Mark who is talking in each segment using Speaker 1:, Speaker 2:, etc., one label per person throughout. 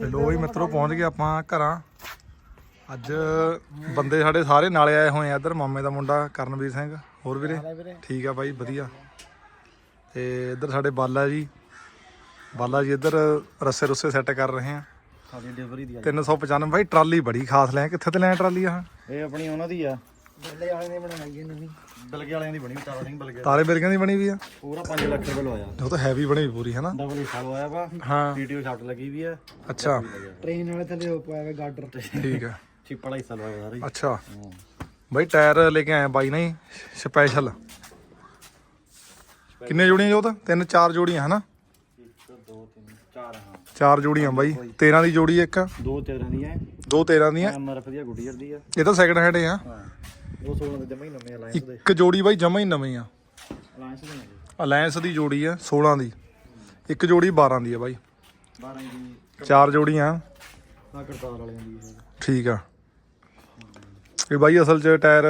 Speaker 1: ਲੋ ਵੀ ਮਿੱਤਰੋ ਪਹੁੰਚ ਗਏ ਆਪਾਂ ਘਰਾਂ। ਅੱਜ ਬੰਦੇ ਸਾਡੇ ਸਾਰੇ ਨਾਲੇ ਆਏ ਹੋਏ ਆ ਇੱਧਰ ਮਾਮੇ ਦਾ ਮੁੰਡਾ ਕਰਨਵੀਰ ਸਿੰਘ। ਹੋਰ ਵੀਰੇ?
Speaker 2: ਵੀਰੇ।
Speaker 1: ਠੀਕ ਆ ਬਾਈ ਵਧੀਆ। ਤੇ ਇੱਧਰ ਸਾਡੇ ਬਾਲਾ ਜੀ। ਬਾਲਾ ਜੀ ਇੱਧਰ ਰੱਸੇ ਰੁੱਸੇ ਸੈੱਟ ਕਰ ਰਹੇ ਆ।
Speaker 2: ਸਾਡੀ ਡਿਲੀਵਰੀ ਦੀ
Speaker 1: 395 ਬਾਈ ਟਰਾਲੀ ਬੜੀ ਖਾਸ ਲੈ। ਕਿੱਥੇ ਤੇ ਲੈ ਟਰਾਲੀ ਆ?
Speaker 2: ਇਹ ਆਪਣੀ ਉਹਨਾਂ ਦੀ ਆ। ਬੱਲੇ ਵਾਲੇ ਨੇ ਬਣਾਈ ਹੈ ਨਵੀਂ। ਬਲਗੇ ਵਾਲਿਆਂ ਦੀ ਬਣੀ ਤਾਰਾ ਸਿੰਘ ਬਲਗੇ।
Speaker 1: ਤਾਰੇ ਬਿਰਗਾਂ ਦੀ ਬਣੀ ਵੀ ਆ?
Speaker 2: ਪੂਰਾ 5 ਲੱਖ ਰੁਪਏ ਲਵਾਇਆ।
Speaker 1: ਉਹ ਤਾਂ ਹੈਵੀ ਬਣੀ ਵੀ ਪੂਰੀ ਹੈ ਨਾ
Speaker 2: ਡਬਲ ਸਾਲ ਹੋਇਆ ਵਾ।
Speaker 1: ਹਾਂ।
Speaker 2: ਵੀਡੀਓ ਸ਼ਾਟ ਲੱਗੀ ਵੀ ਆ।
Speaker 1: ਅੱਛਾ।
Speaker 2: ਟ੍ਰੇਨ ਵਾਲੇ ਥੱਲੇ ਹੋ ਪਾਇਆ ਗਾਡਰ
Speaker 1: ਠੀਕ ਆ।
Speaker 2: ਚਿੱਪ ਵਾਲਾ ਹਿੱਸਾ ਲਵਾਇਆ ਸਾਰਾ
Speaker 1: ਅੱਛਾ। ਬਾਈ ਟਾਇਰ ਲੈ ਕੇ ਆਏ ਬਾਈ ਨਹੀਂ? ਸਪੈਸ਼ਲ ਕਿੰਨੇ ਜੋੜੀਆਂ ਜੋ ਤਾਂ? ਤਿੰਨ ਚਾਰ ਜੋੜੀਆਂ ਹਨਾ?
Speaker 2: 1 2 3 4 ਹਾਂ।
Speaker 1: ਚਾਰ ਜੋੜੀਆਂ ਬਾਈ। 13 ਦੀ ਜੋੜੀ ਇੱਕ।
Speaker 2: ਦੋ 13 ਦੀਆਂ।
Speaker 1: ਦੋ 13 ਦੀਆਂ।
Speaker 2: ਐਮਆਰਐਫ ਦੀ ਗੁੱਡੀਅਰ ਦੀ ਆ।
Speaker 1: ਇਹ ਤਾਂ ਸੈਕਿੰਡ ਹੈਂਡ ਆ।
Speaker 2: ਹਾਂ। ਉਹ 16 ਦੇ ਜਮਾ ਹੀ ਨਵੇਂ ਅਲਾਈਅੰਸ ਦੇ
Speaker 1: ਇੱਕ ਜੋੜੀ ਬਾਈ ਜਮਾ ਹੀ ਨਵੀਂ ਆ।
Speaker 2: ਅਲਾਈਅੰਸ ਦੇ ਨੇ
Speaker 1: ਜੋੜੀ ਆ 16 ਦੀ। ਇੱਕ ਜੋੜੀ 12 ਦੀ ਆ ਬਾਈ।
Speaker 2: 12 ਦੀ
Speaker 1: ਚਾਰ ਜੋੜੀਆਂ।
Speaker 2: ਆ ਕਰਤਾਰ ਵਾਲਿਆਂ ਦੀ ਹੈ।
Speaker 1: ਠੀਕ ਆ। ਇਹ ਬਾਈ ਅਸਲ 'ਚ ਟਾਇਰ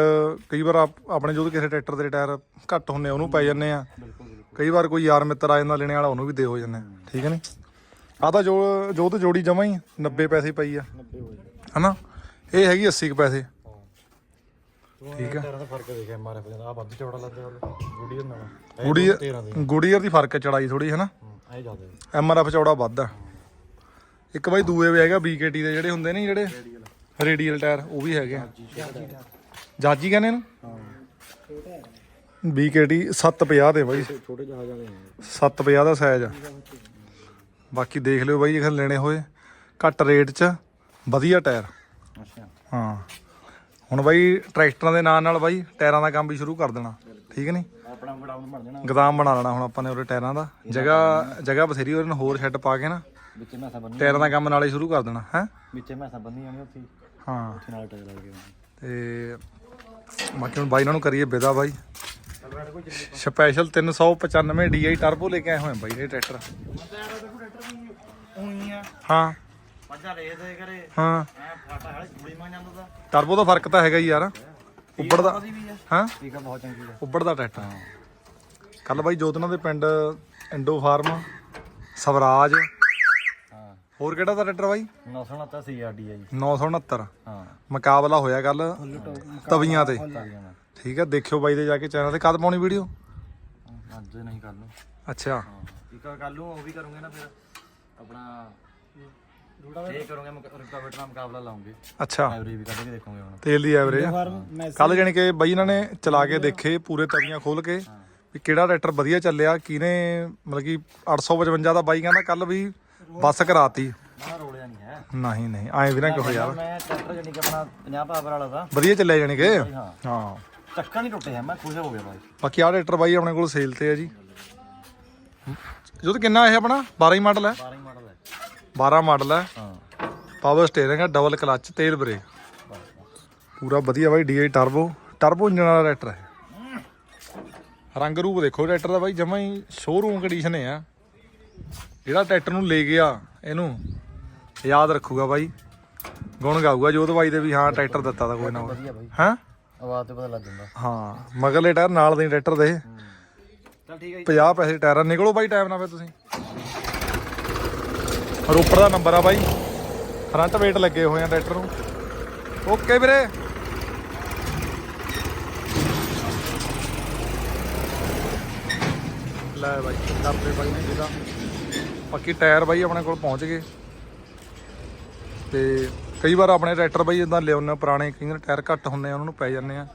Speaker 1: ਕਈ ਵਾਰ ਆਪ- ਆਪਣੇ ਜਦੋਂ ਕਿਸੇ ਟਰੈਕਟਰ ਦੇ ਟਾਇਰ ਘੱਟ ਹੁੰਨੇ ਉਹਨੂੰ ਪੈ ਜਾਂਦੇ ਆ। ਕਈ ਵਾਰ ਕੋਈ ਯਾਰ ਮਿੱਤਰ ਆ ਜਾਂਦਾ ਲੈਣੇ ਵਾਲਾ ਉਹਨੂੰ ਵੀ ਦੇ ਹੋ ਜਾਂਦੇ। ਠੀਕ ਹੈ ਨੀ? ਆ ਤਾਂ ਜੋ ਜੋ ਤੇ ਜੋੜੀ ਜਮਾ ਹੀ 90 ਪੈਸੇ ਪਈ ਆ।
Speaker 2: 90 ਹੋ ਜਾਏ
Speaker 1: ਹਨਾ? ਇਹ ਹੈਗੀ 80 ਕੁ ਪੈਸੇ।
Speaker 2: ਠੀਕ ਆ। ਤੇਰਾ ਦਾ ਫ਼ਰਕ ਦੇਖਿਆ ਐਮਆਰਐਫ ਦਾ ਆ ਵੱਧ ਚੌੜਾ ਲੱਗਦਾ ਵਾਲਾ ਗੁੱਡੀਅਰ ਨਾਲ।
Speaker 1: ਗੁੜੀ
Speaker 2: 13 ਦੀ
Speaker 1: ਗੁੜੀਅਰ ਦੀ ਫ਼ਰਕ ਹੈ ਚੜਾਈ ਥੋੜੀ ਹਨਾ
Speaker 2: ਐ ਜ਼ਿਆਦਾ
Speaker 1: ਐਮ ਆਰ ਐਫ ਚੌੜਾ ਵੱਧ ਆ। ਇੱਕ ਬਾਈ ਦੂਏ ਵੀ ਹੈਗਾ ਬੀਕੇਟੀ ਦੇ ਜਿਹੜੇ ਹੁੰਦੇ ਨੇ ਜਿਹੜੇ ਰੇਡੀਅਲ ਟਾਇਰ ਉਹ ਵੀ ਹੈਗੇ ਜਾਜੀ ਕਹਿੰਦੇ ਨੇ?
Speaker 2: ਹਾਂ
Speaker 1: ਬੀਕੇਟੀ 750 ਦੇ ਬਾਈ।
Speaker 2: ਛੋਟੇ ਜਹਾਜ਼ ਵਾਲੇ ਆ।
Speaker 1: 750 ਦਾ ਸਾਈਜ਼ ਆ। ਬਾਕੀ ਦੇਖ ਲਿਓ ਬਾਈ ਜੇ ਲੈਣੇ ਹੋਏ। ਘੱਟ ਰੇਟ 'ਚ ਵਧੀਆ ਟਾਇਰ।
Speaker 2: ਅੱਛਾ।
Speaker 1: ਹਾਂ। ਹੁਣ ਬਾਈ ਟਰੈਕਟਰਾਂ ਦੇ ਨਾਲ ਨਾਲ ਬਾਈ ਟਾਇਰਾਂ ਦਾ ਕੰਮ ਵੀ ਸ਼ੁਰੂ ਕਰ ਦੇਣਾ ਠੀਕ ਹੈ ਨੀ
Speaker 2: ਆਪਣਾ ਗੋਡਾਊਨ ਬਣ ਜਾਣਾ।
Speaker 1: ਗਦਾਮ ਬਣਾ ਲੈਣਾ ਹੁਣ ਆਪਾਂ ਨੇ ਉਹਦੇ ਟਾਇਰਾਂ ਦਾ। ਜਗ੍ਹਾ ਜਗ੍ਹਾ ਬਥੇਰੀ ਉਹਦੇ ਨਾਲ ਹੋਰ ਸ਼ੈੱਡ ਪਾ ਕੇ ਨਾ
Speaker 2: ਵਿੱਚੇ ਮੈਸਾਂ ਬੰਨੀ
Speaker 1: ਟਾਇਰਾਂ ਦਾ ਕੰਮ ਨਾਲੇ ਸ਼ੁਰੂ ਕਰ ਦੇਣਾ ਹੈ?
Speaker 2: ਵਿੱਚੇ ਮੈਸਾਂ ਬੰਨੀ ਜਾਣੀ ਉੱਥੇ ਹੀ, ਉੱਥੇ ਨਾਲ ਟਾਇਰ ਲੱਗ ਗਏ
Speaker 1: ਤੇ ਬਾਕੀ ਹੁਣ ਬਾਈ ਇਹਨਾਂ ਨੂੰ ਕਰੀਏ ਵਿਦਾ ਬਾਈ। ਸਪੈਸ਼ਲ 395 DI ਟਰਬੋ ਲੈ ਕੇ ਆਏ ਹੋਏ ਬਾਈ ਇਹ ਟਰੈਕਟਰ।
Speaker 2: ਉਹੀ ਆ
Speaker 1: ਹਾਂ।
Speaker 2: ਮੱਝਾਂ ਲੈ ਦੇ ਕਰੇ
Speaker 1: ਹਾਂ।
Speaker 2: ਐ ਫਾਟਾ ਹਾਲੇ ਚੂੜੀ ਮਾਂ ਜਾਂਦਾ ਦਾ
Speaker 1: ਟਰਬੋ ਦਾ ਫ਼ਰਕ ਤਾਂ ਹੈਗਾ ਹੀ ਯਾਰ। ਉੱਬੜਦਾ
Speaker 2: ਆ।
Speaker 1: ਹਾਂ?
Speaker 2: ਠੀਕ ਆ ਬਹੁਤ ਚੰਗੀ ਆ।
Speaker 1: ਉੱਬੜਦਾ ਟਰੈਕਟਰ। ਕੱਲ ਬਾਈ ਜੋਤਨਾ ਦੇ ਪਿੰਡ ਇੰਡੋ ਫਾਰਮ ਸਵਰਾਜ।
Speaker 2: ਹਾਂ।
Speaker 1: ਹੋਰ ਕਿਹੜਾ ਦਾ ਟਰੈਕਟਰ ਬਾਈ?
Speaker 2: 969 ਸੀਆਰਡੀ ਆ ਜੀ
Speaker 1: 969
Speaker 2: ਹਾਂ।
Speaker 1: ਮੁਕਾਬਲਾ ਹੋਇਆ ਕੱਲ ਤਵੀਆਂ ਤੇ। ਠੀਕ ਹੈ ਦੇਖਿਓ ਬਾਈ ਦੇ ਜਾ ਕੇ ਚੈਨਲ ਤੇ। ਕਦ ਪਾਉਣੀ ਵੀਡੀਓ?
Speaker 2: ਅੱਜ ਨਹੀਂ ਕਰ ਲੂ
Speaker 1: ਅੱਛਾ।
Speaker 2: ਹਾਂ। ਇੱਕ ਕਰ ਲੂ ਉਹ ਵੀ ਕਰੂੰਗੇ ਨਾ ਫਿਰ। ਆਪਣਾ ਇਹ ਕਰੂੰਗੇ ਰੁਕਾਵਟ ਨਾਲ ਮੁਕਾਬਲਾ ਲਾਉਂਗੇ।
Speaker 1: ਅੱਛਾ।
Speaker 2: ਐਵਰੇਜ ਵੀ ਕੱਢ ਕੇ ਦੇਖੋਗੇ ਹੁਣ।
Speaker 1: ਤੇਲ ਦੀ ਐਵਰੇਜ ਕੱਲ ਜਾਣੀ ਕਿ ਬਾਈ ਇਹਨਾਂ ਨੇ ਚਲਾ ਕੇ ਦੇਖੇ ਪੂਰੇ ਤਵੀਆਂ ਖੋਲ ਕੇ ਵੀ ਕਿਹੜਾ ਟਰੈਕਟਰ ਵਧੀਆ ਚੱਲਿਆ ਕਿਹਨੇ ਮਤਲਬ ਕਿ 855 ਦਾ ਬਾਈ ਕਹਿੰਦਾ ਕੱਲ ਵੀ ਬੱਸ ਕਰਾਤੀ।
Speaker 2: ਨਾ ਰੋਲਿਆ ਨਹੀਂ ਹੈ।
Speaker 1: ਨਹੀਂ ਨਹੀਂ ਐਂ ਵੀ ਨਾ ਕਹੋ ਯਾਰ।
Speaker 2: ਮੈਂ ਟਰੈਕਟਰ ਜਾਨੀ ਕਿ ਆਪਣਾ 50 ਪਾਵਰ ਵਾਲਾ ਦਾ।
Speaker 1: ਵਧੀਆ ਚੱਲਿਆ ਜਾਣੀ ਕਿ?
Speaker 2: ਹਾਂ।
Speaker 1: ਹਾਂ।
Speaker 2: ਚੱਕਾ ਨਹੀਂ ਟੁੱਟਿਆ ਮੈਂ ਖੁਸ਼ ਹੋ ਗਿਆ ਬਾਈ।
Speaker 1: ਬਾਕੀ ਆਹ ਟਰੈਕਟਰ ਬਾਈ ਆਪਣੇ ਕੋਲ ਸੇਲ ਤੇ ਹੈ ਜੀ। ਜੋ ਤਾਂ ਕਿੰਨਾ ਇਹ ਆਪਣਾ? 12 ਹੀ ਮਾਡਲ ਹੈ।
Speaker 2: 12 ਹੀ ਮਾਡਲ।
Speaker 1: 12 ਮਾਡਲ ਹੈ।
Speaker 2: ਹਾਂ।
Speaker 1: ਪਾਵਰ ਸਟੀਅਰਿੰਗ ਹੈ ਡਬਲ ਕਲੱਚ ਤੇਲ ਬ੍ਰੇਕ ਪੂਰਾ ਵਧੀਆ ਬਾਈ ਡੀਆਈ ਟਰਬੋ ਟਰਬੋ ਇੰਜਨ ਵਾਲਾ ਟਰੈਕਟਰ ਹੈ। ਰੰਗ ਰੂਪ ਦੇਖੋ ਟਰੈਕਟਰ ਦਾ ਬਾਈ ਜਮਾ ਹੀ ਸ਼ੋਰੂਮ ਕੰਡੀਸ਼ਨ ਹੈ ਆ। ਜਿਹੜਾ ਟਰੈਕਟਰ ਨੂੰ ਲੈ ਗਿਆ ਇਹਨੂੰ ਯਾਦ ਰੱਖੂਗਾ ਬਾਈ। ਗੁਣ ਗਾਊਗਾ ਜੋਤ ਬਾਈ ਦੇ ਵੀ ਹਾਂ ਟਰੈਕਟਰ ਦਿੱਤਾ ਦਾ ਕੋਈ ਨਾ ਹਾਂ?
Speaker 2: ਆਵਾਜ਼ ਤੇ ਪਤਾ ਲੱਗ ਜਾਂਦਾ।
Speaker 1: ਹਾਂ ਮਗਰਲੇ ਟਾਇਰ ਨਾਲ ਦੇ ਟਰੈਕਟਰ ਦੇ।
Speaker 2: ਚਲ ਠੀਕ ਹੈ
Speaker 1: 50 ਪੈਸੇ ਟਾਇਰਾਂ ਨਿਕਲੋ ਬਾਈ ਟਾਈਮ ਨਾਲ ਫਿਰ ਤੁਸੀਂ। ਰੋਪੜ ਦਾ ਨੰਬਰ ਆ ਬਾਈ। ਫਰੰਟ ਵੇਟ ਲੱਗੇ ਹੋਏ ਆ ਟਰੈਕਟਰ ਨੂੰ। ਓਕੇ ਵੀਰੇ। ਲੈ ਬਾਈ ਕਰਦੇ ਬਾਈ ਨੇ ਜਿਹਦਾ ਬਾਕੀ ਟਾਇਰ ਬਾਈ ਆਪਣੇ ਕੋਲ ਪਹੁੰਚ ਗਏ। ਤੇ ਕਈ ਵਾਰ ਆਪਣੇ ਟਰੈਕਟਰ ਬਾਈ ਇਦਾਂ ਲਿਆਉਂਦੇ ਪੁਰਾਣੇ ਕਈ ਵਾਰ ਟਾਇਰ ਘੱਟ ਹੁੰਦੇ ਆ, ਉਹਨਾਂ ਨੂੰ ਪੈ ਜਾਂਦੇ ਆ।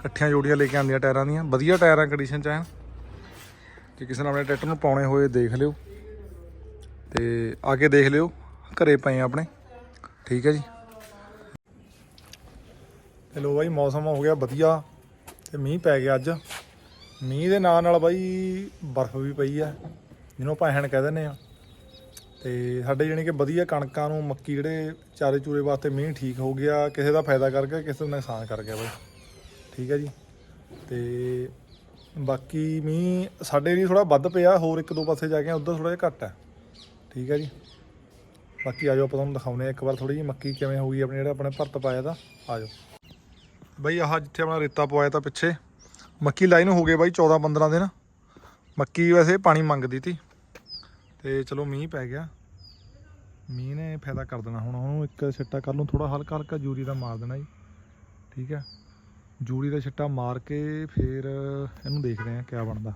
Speaker 1: ਇਕੱਠੀਆਂ ਜੋੜੀਆਂ ਲੈ ਕੇ ਆਉਂਦੀਆਂ ਟਾਇਰਾਂ ਦੀਆਂ। ਵਧੀਆ ਟਾਇਰਾਂ ਕੰਡੀਸ਼ਨ ਚ ਐਨ ਜੇ ਕਿਸੇ ਨੇ ਆਪਣੇ ਟਰੈਕਟਰ ਨੂੰ ਪਾਉਣੇ ਹੋਏ, ਦੇਖ ਲਿਓ। ਤੇ ਆ ਕੇ ਦੇਖ ਲਿਓ, ਘਰੇ ਪਏ ਆ ਆਪਣੇ। ਠੀਕ ਹੈ ਜੀ। ਤੇ ਲੋ ਬਾਈ, ਮੌਸਮ ਹੋ ਗਿਆ ਵਧੀਆ ਤੇ ਮੀਂਹ ਪੈ ਗਿਆ ਅੱਜ। ਮੀਂਹ ਦੇ ਨਾਲ ਨਾਲ ਬਾਈ, ਬਰਫ਼ ਵੀ ਪਈ ਆ, ਜਿਹਨੂੰ ਆਪਾਂ ਹੈਣ ਕਹਿ ਦਿੰਦੇ ਆ। ਤੇ ਸਾਡੇ ਜਾਣੀ ਕਿ ਵਧੀਆ ਕਣਕਾਂ ਨੂੰ ਮੱਕੀ ਜਿਹੜੇ ਚਾਰੇ ਚੂਰੇ ਵਾਸਤੇ ਮੀਂਹ ਠੀਕ ਹੋ ਗਿਆ, ਕਿਸੇ ਦਾ ਫਾਇਦਾ ਕਰ ਗਿਆ, ਕਿਸੇ ਦਾ ਨੁਕਸਾਨ ਕਰ ਗਿਆ ਬਾਈ। ਠੀਕ ਹੈ ਜੀ। ਤੇ ਬਾਕੀ ਮੀਂਹ ਸਾਡੇ ਏਰੀਆ ਥੋੜਾ ਵੱਧ ਪਿਆ, ਹੋਰ ਇੱਕ ਦੋ ਪਾਸੇ ਜਾ ਕੇ ਉਧਰ ਥੋੜਾ ਜਿਹਾ ਘੱਟ ਹੈ। ਠੀਕ ਹੈ ਜੀ। ਬਾਕੀ ਆਜੋ ਆਪਾਂ ਤੁਹਾਨੂੰ ਦਿਖਾਉਨੇ ਆ ਇੱਕ ਵਾਰ ਥੋੜੀ ਜਿਹੀ ਮੱਕੀ ਕਿਵੇਂ ਹੋਊਗੀ ਆਪਣੇ, ਜਿਹੜਾ ਆਪਣੇ ਭਰਤ ਪਾਇਆ ਦਾ ਆਜੋ। ਬਈ ਆਹ ਜਿੱਥੇ ਆਪਣਾ ਰੇਤਾ ਪਵਾਇਆ ਤਾਂ ਪਿੱਛੇ। ਮੱਕੀ ਲਾਈਨ ਹੋ ਗਏ ਬਾਈ 14 15 ਦਿਨ। ਮੱਕੀ ਵੈਸੇ ਪਾਣੀ ਮੰਗਦੀ ਤੀ। ਤੇ ਚਲੋ ਮੀਂਹ ਪੈ ਗਿਆ। ਮੀਂਹ ਨੇ ਫਾਇਦਾ ਕਰ ਦੇਣਾ ਹੁਣ। ਉਹਨੂੰ ਇੱਕ ਛਿੱਟਾ ਕਰ ਲੂੰ ਥੋੜਾ ਹਲਕਾ ਹਲਕਾ ਜੂਰੀ ਦਾ ਮਾਰ ਦੇਣਾ ਜੀ। ਠੀਕ ਹੈ ਜੂਰੀ ਦਾ ਛਿੱਟਾ ਮਾਰ ਕੇ ਫਿਰ ਇਹਨੂੰ ਦੇਖਦੇ ਆ ਕਿਆ ਬਣਦਾ।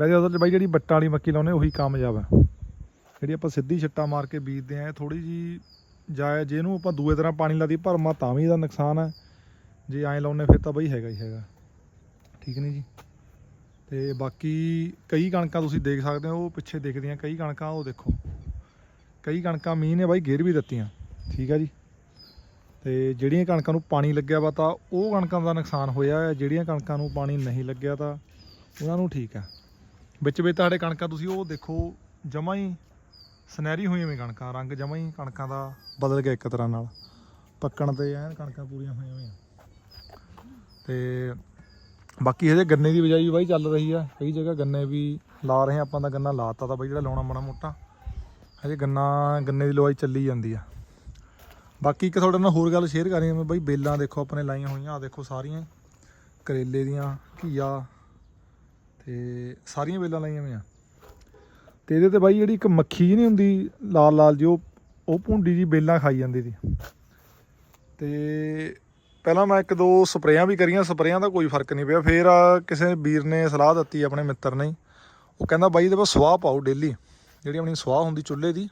Speaker 1: ਵੈਸੇ ਉਹਦੇ 'ਚ ਬਾਈ ਜਿਹੜੀ ਬੱਟਾਂ ਵਾਲੀ ਮੱਕੀ ਲਾਉਨੇ ਉਹੀ ਕਾਮਯਾਬ ਹੈ ਜਿਹੜੀ ਆਪਾਂ ਸਿੱਧੀ ਛਿੱਟਾ ਮਾਰ ਕੇ ਬੀਜਦੇ ਆ ਥੋੜੀ ਜੀ ਜਾਇ ਜੇ ਇਹਨੂੰ ਆਪਾਂ ਦੂਏ ਤਰ੍ਹਾਂ ਪਾਣੀ ਲਾਦੀ ਭਰਮਾ ਤਾਂ ਵੀ ਇਹਦਾ ਨੁਕਸਾਨ ਹੈ ਜੇ ਐਂ ਲਾਉਨੇ ਫਿਰ ਤਾਂ ਬਈ ਹੈਗਾ ਹੀ ਹੈਗਾ। ਠੀਕ ਨਹੀਂ ਜੀ? ਤੇ ਬਾਕੀ ਕਈ ਕਣਕਾਂ ਤੁਸੀਂ ਦੇਖ ਸਕਦੇ ਹੋ, ਉਹ ਪਿੱਛੇ ਦਿਖਦੀਆਂ ਕਈ ਕਣਕਾਂ, ਉਹ ਦੇਖੋ। ਕਈ ਕਣਕਾਂ ਮੀਂਹ ਨੇ ਬਾਈ ਗੇਰ ਵੀ ਦਿੱਤੀਆਂ। ਠੀਕ ਆ ਜੀ? ਤੇ ਜਿਹੜੀਆਂ ਕਣਕਾਂ ਨੂੰ ਪਾਣੀ ਲੱਗਿਆ ਵਾ ਤਾਂ ਉਹ ਕਣਕਾਂ ਦਾ ਨੁਕਸਾਨ ਹੋਇਆ ਹੈ ਜਿਹੜੀਆਂ ਕਣਕਾਂ ਨੂੰ ਪਾਣੀ ਨਹੀਂ ਲੱਗਿਆ ਤਾਂ ਉਹਨਾਂ ਨੂੰ ਠੀਕ ਆ। ਵਿੱਚ ਵਿੱਚ ਤੁਹਾਡੇ ਕਣਕਾਂ ਤੁਸੀਂ ਉਹ ਦੇਖੋ, ਜਮਾ ਹੀ ਸੁਨਹਿਰੀ ਹੋਈਆਂ ਵੀ ਕਣਕਾਂ, ਰੰਗ ਜਮਾ ਹੀ ਕਣਕਾਂ ਦਾ ਬਦਲ ਗਿਆ ਇੱਕ ਤਰ੍ਹਾਂ ਨਾਲ। ਪੱਕਣ ਤੇ ਐਨ ਕਣਕਾਂ ਪੂਰੀਆਂ ਹੋਈਆਂ ਹੋਈਆਂ। ਤੇ ਬਾਕੀ ਇਹਦੇ ਗੰਨੇ ਦੀ ਬਿਜਾਈ ਵੀ ਬਾਈ ਚੱਲ ਰਹੀ ਆ। ਕਈ ਜਗ੍ਹਾ ਗੰਨੇ ਵੀ ਲਾ ਰਹੇ ਆਪਾਂ ਤਾਂ ਗੰਨਾ ਲਾਤਾ ਤਾਂ ਬਾਈ ਜਿਹੜਾ ਲਾਉਣਾ ਮਾੜਾ ਮੋਟਾ। ਹਜੇ ਗੰਨਾ, ਗੰਨੇ ਦੀ ਲਵਾਈ ਚੱਲੀ ਜਾਂਦੀ ਆ। ਬਾਕੀ ਇੱਕ ਤੁਹਾਡੇ ਨਾਲ ਹੋਰ ਗੱਲ ਸ਼ੇਅਰ ਕਰ ਰਹੀ ਹਾਂ ਮੈਂ ਬਾਈ, ਬੇਲਾਂ ਦੇਖੋ ਆਪਣੇ ਲਾਈਆਂ ਹੋਈਆਂ ਆ ਦੇਖੋ ਸਾਰੀਆਂ ਕਰੇਲੇ ਦੀਆਂ, ਘੀਆ। ਤੇ ਸਾਰੀਆਂ ਬੇਲਾਂ ਲਾਈਆਂ ਹੋਈਆਂ। ਤੇ ਇਹਦੇ ਤੇ ਬਾਈ ਜਿਹੜੀ ਇੱਕ ਮੱਖੀ ਜਿਹੀ ਨਹੀਂ ਹੁੰਦੀ, ਲਾਲ ਲਾਲ ਜੋ ਉਹ ਭੁੰਡੀ ਜੀ ਬੇਲਾਂ ਖਾਈ ਜਾਂਦੀ ਸੀ। ਤੇ ਪਹਿਲਾਂ ਮੈਂ ਇੱਕ ਦੋ ਸਪਰੇਆਂ ਵੀ ਕਰੀਆਂ, ਸਪਰੇਆਂ ਦਾ ਕੋਈ ਫ਼ਰਕ ਨਹੀਂ ਪਿਆ। ਫੇਰ ਕਿਸੇ ਵੀਰ ਨੇ ਸਲਾਹ ਦਿੱਤੀ ਆਪਣੇ ਮਿੱਤਰ ਨੇ। ਉਹ ਕਹਿੰਦਾ, ਬਾਈ, ਇਹਦੇ ਬਸ ਸਵਾਹ ਪਾਓ ਡੇਲੀ ਜਿਹੜੀ ਆਪਣੀ ਸਵਾਹ ਹੁੰਦੀ ਚੁੱਲ੍ਹੇ ਦੀ,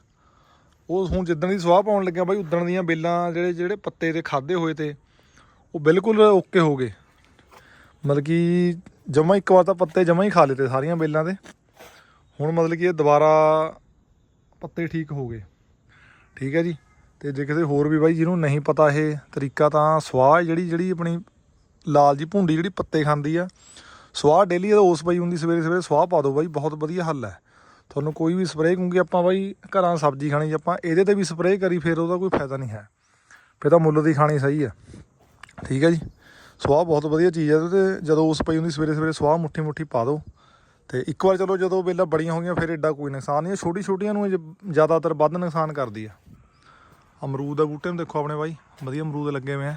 Speaker 1: ਉਹ ਹੁਣ ਜਿੱਦਣ ਦੀ ਸਵਾਹ ਪਾਉਣ ਲੱਗਿਆ ਬਾਈ, ਉਦਣ ਦੀਆਂ ਬੇਲਾਂ ਜਿਹੜੇ ਜਿਹੜੇ ਪੱਤੇ ਤੇ ਖਾਦੇ ਹੋਏ ਤੇ, ਉਹ ਬਿਲਕੁਲ ਓਕੇ ਹੋ ਗਏ। ਮਤਲਬ ਕਿ ਜਮਾ ਇੱਕ ਵਾਰ ਤਾਂ ਪੱਤੇ ਜਮਾ ਹੀ ਖਾ ਲਏ ਸਾਰੀਆਂ ਬੇਲਾਂ ਦੇ ਹੁਣ ਮਤਲਬ ਕਿ ਇਹ ਦੁਬਾਰਾ ਪੱਤੇ ਠੀਕ ਹੋ ਗਏ। ਠੀਕ ਹੈ ਜੀ? ਤੇ ਜੇ ਕਿਸੇ ਹੋਰ ਵੀ ਬਾਈ ਜਿਹਨੂੰ ਨਹੀਂ ਪਤਾ ਇਹ ਤਰੀਕਾ ਤਾਂ ਸਵਾਹ ਜਿਹੜੀ ਜਿਹੜੀ ਆਪਣੀ ਲਾਲ ਜੀ ਭੁੰਡੀ ਜਿਹੜੀ ਪੱਤੇ ਖਾਂਦੀ ਆ, ਸਵਾਹ ਡੇਲੀ ਇਹਦਾ ਉਸ ਪਈ ਹੁੰਦੀ, ਸਵੇਰੇ ਸਵੇਰੇ ਸਵਾਹ ਪਾ ਦਿਓ ਬਾਈ, ਬਹੁਤ ਵਧੀਆ ਹੱਲ ਹੈ। ਤੁਹਾਨੂੰ ਕੋਈ ਵੀ ਸਪਰੇਅ ਕਿਉਂਕਿ ਆਪਾਂ ਬਾਈ ਘਰਾਂ ਸਬਜ਼ੀ ਖਾਣੀ, ਜੇ ਆਪਾਂ ਇਹਦੇ ਤੇ ਵੀ ਸਪਰੇਅ ਕਰੀ ਫਿਰ ਉਹਦਾ ਕੋਈ ਫਾਇਦਾ ਨਹੀਂ ਹੈ। ਫਿਰ ਤਾਂ ਮੁੱਲ ਦੀ ਖਾਣੀ ਸਹੀ ਆ ਠੀਕ ਹੈ ਜੀ? ਸਵਾਹ ਬਹੁਤ ਵਧੀਆ ਚੀਜ਼ ਹੈ ਤੇ ਜਦੋਂ ਉਸ ਪਈ ਹੁੰਦੀ ਸਵੇਰੇ ਸਵੇਰੇ ਸਵਾਹ ਮੁੱਠੀ ਮੁੱਠੀ ਪਾ ਦਿਓ। ਤੇ ਇੱਕ ਵਾਰ ਚਲੋ ਜਦੋਂ ਵੇਲਾ ਬੜੀਆਂ ਹੋ ਗਈਆਂ, ਫਿਰ ਐਡਾ ਕੋਈ ਨੁਕਸਾਨ ਨਹੀਂ ਛੋਟੀ ਛੋਟੀਆਂ ਨੂੰ ਜ਼ਿਆਦਾਤਰ ਵੱਧ ਨੁਕਸਾਨ ਕਰਦੀ ਆ। ਅਮਰੂਦ ਦੇ ਬੂਟੇ ਨੂੰ ਦੇਖੋ ਆਪਣੇ ਬਾਈ, ਵਧੀਆ ਅਮਰੂਦ ਲੱਗੇ ਹੋਏ ਆ।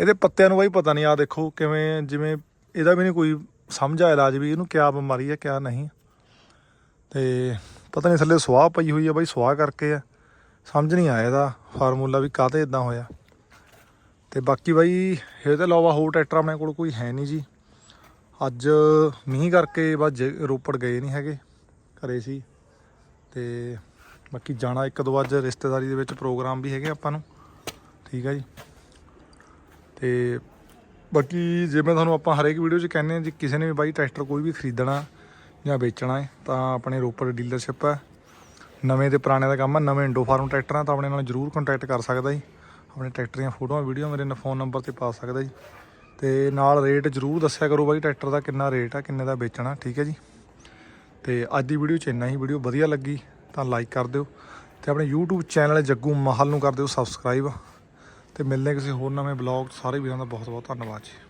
Speaker 1: ਇਹਦੇ ਪੱਤਿਆਂ ਨੂੰ ਬਾਈ ਪਤਾ ਨਹੀਂ ਆ ਦੇਖੋ ਕਿਵੇਂ, ਜਿਵੇਂ ਇਹਦਾ ਵੀ ਨਹੀਂ ਕੋਈ ਸਮਝ ਆ ਇਲਾਜ ਵੀ, ਇਹਨੂੰ ਕਿਆ ਬਿਮਾਰੀ ਆ, ਕਿਆ ਨਹੀਂ। ਤੇ ਪਤਾ ਨਹੀਂ ਥੱਲੇ ਸੁਆਹ ਪਈ ਹੋਈ ਆ ਬਾਈ, ਸੁਆਹ ਕਰਕੇ ਆ। ਸਮਝ ਨਹੀਂ ਆਇਆ ਇਹਦਾ ਫਾਰਮੂਲਾ ਵੀ ਕਾਹਤੇ ਇਦਾਂ ਹੋਇਆ। ਤੇ ਬਾਕੀ ਬਾਈ, ਇਹਦੇ ਇਲਾਵਾ ਹੋਰ ਟਰੈਕਟਰ ਆਪਣੇ ਕੋਲ ਕੋਈ ਹੈ ਨਹੀਂ ਜੀ। ਅੱਜ ਮੀਂਹ ਕਰਕੇ ਬਸ ਜ- ਰੋਪੜ ਗਏ ਨਹੀਂ ਹੈਗੇ, ਘਰੇ ਸੀ। ਤੇ ਬਾਕੀ ਜਾਣਾ ਇੱਕ ਦੋ ਅੱਜ ਰਿਸ਼ਤੇਦਾਰੀ ਦੇ ਵਿੱਚ ਪ੍ਰੋਗਰਾਮ ਵੀ ਹੈਗੇ ਆਪਾਂ ਨੂੰ। ਠੀਕ ਹੈ ਜੀ। ਤੇ ਬਾਕੀ ਜਿਵੇਂ ਤੁਹਾਨੂੰ ਆਪਾਂ ਹਰੇਕ ਵੀਡੀਓ 'ਚ ਕਹਿੰਦੇ ਹਾਂ ਜੇ, ਕਿਸੇ ਨੇ ਵੀ ਬਾਈ ਟਰੈਕਟਰ ਕੋਈ ਵੀ ਖਰੀਦਣਾ ਜਾਂ ਵੇਚਣਾ ਹੈ, ਤਾਂ ਆਪਣੇ ਰੋਪੜ ਡੀਲਰਸ਼ਿਪ ਹੈ। ਨਵੇਂ ਤੇ ਪੁਰਾਣੇ ਦਾ ਕੰਮ ਹੈ, ਨਵੇਂ ਇੰਡੋ ਫਾਰਮ ਟਰੈਕਟਰਾਂ ਤਾਂ ਆਪਣੇ ਨਾਲ ਜਰੂਰ ਕੰਟੈਕਟ ਕਰ ਸਕਦਾ ਜੀ। ਆਪਣੇ ਟਰੈਕਟਰ ਦੀਆਂ ਫੋਟੋਆਂ, ਵੀਡੀਓ ਮੇਰੇ ਫੋਨ ਨੰਬਰ ਤੇ ਪਾ ਸਕਦਾ ਜੀ। ਤੇ ਨਾਲ ਰੇਟ ਜਰੂਰ ਦੱਸਿਆ ਕਰੋ ਬਾਈ, ਟਰੈਕਟਰ ਦਾ ਕਿੰਨਾ ਰੇਟ ਆ, ਕਿੰਨੇ ਦਾ ਵੇਚਣਾ, ਠੀਕ ਹੈ ਜੀ? ਤੇ ਅੱਜ ਦੀ ਵੀਡੀਓ ਚ ਇੰਨਾ ਹੀ, ਵੀਡੀਓ ਵਧੀਆ ਲੱਗੀ ਤਾਂ ਲਾਈਕ ਕਰ ਦਿਓ ਤੇ ਆਪਣੇ YouTube ਚੈਨਲ ਜੱਗੂ ਮਾਹਲ ਨੂੰ ਕਰ ਦਿਓ ਸਬਸਕ੍ਰਾਈਬ ਤੇ ਮਿਲਦੇ ਕਿਸੇ ਹੋਰ ਨਵੇਂ ਬਲੌਗ ਸਾਰੇ ਵੀਰਾਂ ਦਾ ਬਹੁਤ ਬਹੁਤ ਧੰਨਵਾਦ ਜੀ।